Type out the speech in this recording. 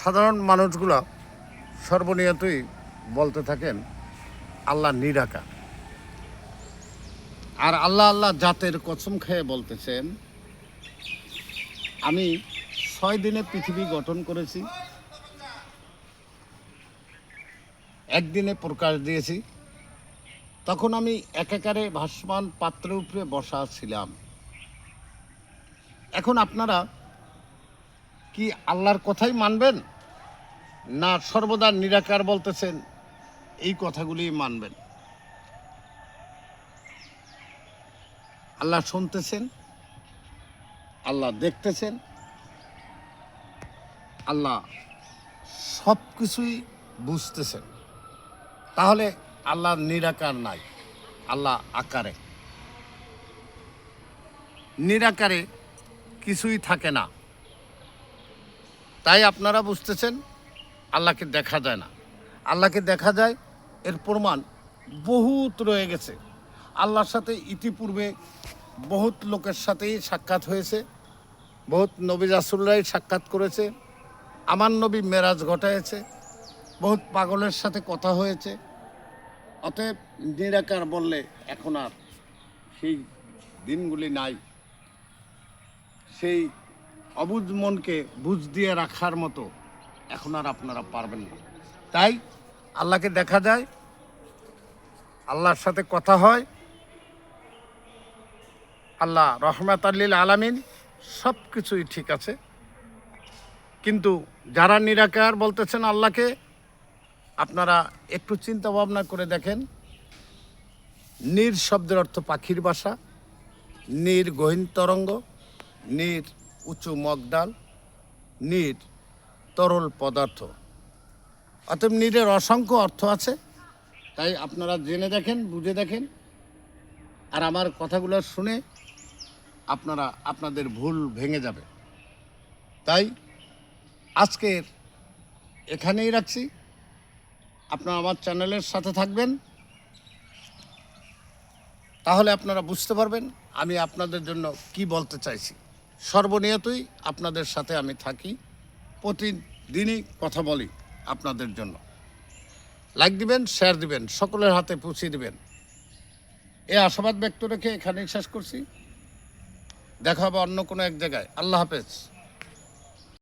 সাধারণ মানুষগুলো সর্বনিয়তই বলতে থাকেন, আল্লাহ নিরাকার। আর আল্লাহ আল্লাহ জাতের কসম খেয়ে বলতেছেন, আমি ছয় দিনে পৃথিবী গঠন করেছি, একদিনে প্রকাশ দিয়েছি, তখন আমি একাকারে ভাসমান পাত্রের উপরে বসা ছিলাম। এখন আপনারা কি আল্লাহর কথাই মানবেন? না সর্বদা নিরাকার বলতেছেন, এই কথাগুলি মানবেন। আল্লাহ শুনতেছেন, আল্লাহ দেখতেছেন, আল্লাহ সব কিছুই বুঝতেছেন। তাহলে আল্লাহ নিরাকার নাই, আল্লাহ আকারে। নিরাকারে কিছুই থাকে না। তাই আপনারা বুঝতেছেন, আল্লাহকে দেখা যায় না। আল্লাহকে দেখা যায়, এর প্রমাণ বহুত রয়ে গেছে। আল্লাহর সাথে ইতিপূর্বে বহুত লোকের সাথেই সাক্ষাৎ হয়েছে, বহুত নবী রাসুল্লাহ সাক্ষাৎ করেছে, আমার নবী মেরাজ ঘটাইছে, বহুত পাগলের সাথে কথা হয়েছে। অতএব নিরাকার বললে এখন আর সেই দিনগুলি নাই। সেই অবুজ মনকে বুঝ দিয়ে রাখার মতো এখন আর আপনারা পারবেন না। তাই আল্লাহকে দেখা যায়, আল্লাহর সাথে কথা হয়। আল্লাহ রহমাত আল্লিল আলামিন সব কিছুই ঠিক আছে। কিন্তু যারা নিরাকার বলতেছেন আল্লাহকে, আপনারা একটু চিন্তা ভাবনা করে দেখেন। নীর শব্দের অর্থ পাখির বাসা, নীর গহীন তরঙ্গ, নীর উঁচু মগডাল নীর তরল পদার্থ। অতএব নীরের অসংখ্য অর্থ আছে, তাই আপনারা জেনে দেখেন, বুঝে দেখেন। আর আমার কথাগুলো শুনে আপনারা, আপনাদের ভুল ভেঙে যাবে। তাই আজকের এখানেই রাখছি। আপনারা আমার চ্যানেলের সাথে থাকবেন। তাহলে আপনারা বুঝতে পারবেন আমি আপনাদের জন্য কি বলতে চাইছি। সর্বনিয়তই আপনাদের সাথে আমি থাকি। প্রতিদিনই কথা বলি আপনাদের জন্য। লাইক দিবেন শেয়ার দিবেন, সকলের হাতে পৌঁছে দিবেন। এ আশাবাদ ব্যক্ত রেখে এখানেই শেষ করছি। দেখা হবে অন্য কোনো এক জায়গায়। আল্লাহ হাফেজ।